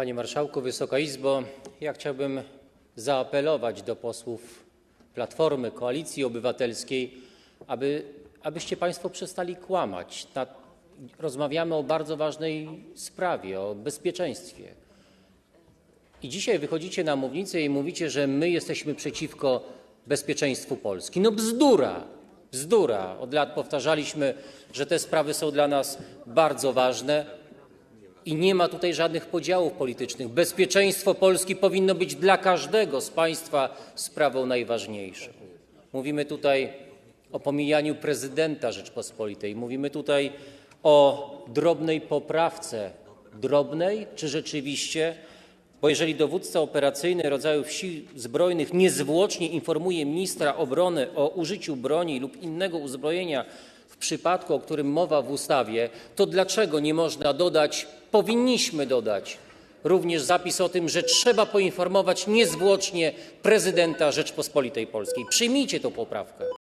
Panie Marszałku, Wysoka Izbo! Chciałbym zaapelować do posłów Platformy, Koalicji Obywatelskiej, aby, abyście Państwo przestali kłamać. Rozmawiamy o bardzo ważnej sprawie, o bezpieczeństwie. I dzisiaj wychodzicie na mównicę i mówicie, że my jesteśmy przeciwko bezpieczeństwu Polski. No bzdura, bzdura. Od lat powtarzaliśmy, że te sprawy są dla nas bardzo ważne i nie ma tutaj żadnych podziałów politycznych. Bezpieczeństwo Polski powinno być dla każdego z Państwa sprawą najważniejszą. Mówimy tutaj o pomijaniu prezydenta Rzeczpospolitej, mówimy tutaj o drobnej poprawce. Drobnej, czy rzeczywiście bo jeżeli dowódca operacyjny rodzajów Sił Zbrojnych niezwłocznie informuje ministra obrony o użyciu broni lub innego uzbrojenia przypadku, o którym mowa w ustawie, to dlaczego nie można dodać, powinniśmy dodać również zapis o tym, że trzeba poinformować niezwłocznie prezydenta Rzeczpospolitej Polskiej. Przyjmijcie tę poprawkę.